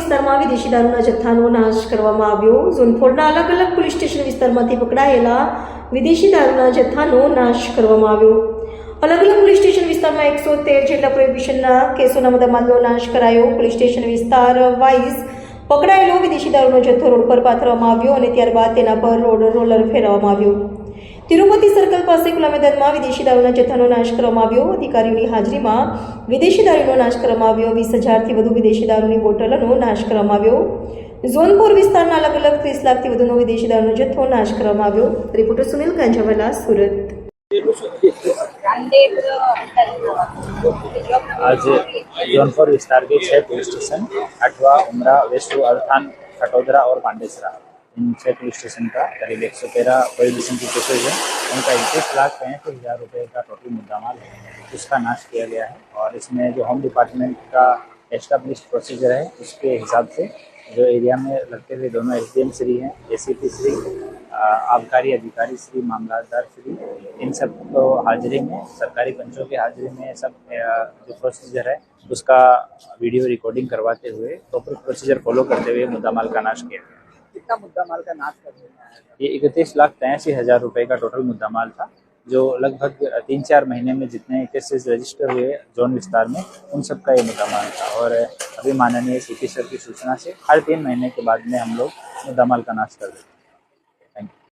વિસ્તારમાં વિદેશી દારૂના જથ્થાનો નાશ કરવામાં આવ્યો. ઝોન ફોરના અલગ અલગ પોલીસ સ્ટેશન વિસ્તારમાંથી પકડાયેલા વિદેશી દારૂના જથ્થાનો નાશ કરવામાં આવ્યો. અલગ અલગ પોલીસ સ્ટેશન વિસ્તારમાં એકસો તેર જેટલા પ્રોહિબિશનના કેસોના મુદ્દામાલનો નાશ કરાયો. પોલીસ સ્ટેશન વિસ્તાર વાઇઝ પકડાયેલો વિદેશી દારૂનો જથ્થો રોડ પર પાથરવામાં આવ્યો અને ત્યારબાદ તેના પર રોડ રોલર ફેરવવામાં આવ્યો. તિરુપતિ સર્કલ પાસે ખુલ્લા મેદાનમાં વિદેશી દારૂના જથ્થાનો નાશ કરવામાં આવ્યો અધિકારીઓની હાજરીમાં વિદેશી દારૂનો નાશ કરવામાં આવ્યો વીસ હજારથી વધુ વિદેશી દારૂની બોટલનો નાશ કરવામાં આવ્યો ઝોનપુર વિસ્તારના અલગ અલગ ત્રીસ લાખથી વધુનો વિદેશી દારૂનો જથ્થો નાશ કરવામાં આવ્યો રિપોર્ટર સુનિલ ગાંજાવાલા સુરત आज जौनपुर विस्तार के छह पुलिस स्टेशन अठवा उमरा वेस्टू अर्थान खटोदरा और पांडेसरा इन छह पुलिस स्टेशन का, करीब एक सौ तेरह प्रोहिबिशन की केसेज है। उनका इक्कीस लाख पैंतीस हज़ार रुपये का टोटल मुद्दामाल है। उसका नाश किया गया है और इसमें जो होम डिपार्टमेंट का एस्टाब्लिश प्रोसीजर है, उसके हिसाब से जो एरिया में लगते हुए दोनों एस डी एम श्री हैं ए सी पी श्री आबकारी अधिकारी श्री, मामलादार श्री, इन सबको हाजिरी में, सरकारी पंचों की हाजिरी में सब जो प्रोसीजर है, उसका वीडियो रिकॉर्डिंग करवाते हुए प्रॉपर प्रोसीजर फॉलो करते हुए मुद्दा माल का नाश किया गया कितना मुद्दा माल का नाश कर दिया ये इकतीस लाख तिरासी हज़ार रुपये का टोटल मुद्दा माल था, जो लगभग तीन चार महीने में जितने केसेस रजिस्टर हुए जोन विस्तार में, उन सब का ये मुद्दा माल था। और अभी माननीय सी सर की सूचना से हर तीन महीने के बाद में हम लोग मुद्दा माल का नाश कर देते हैं।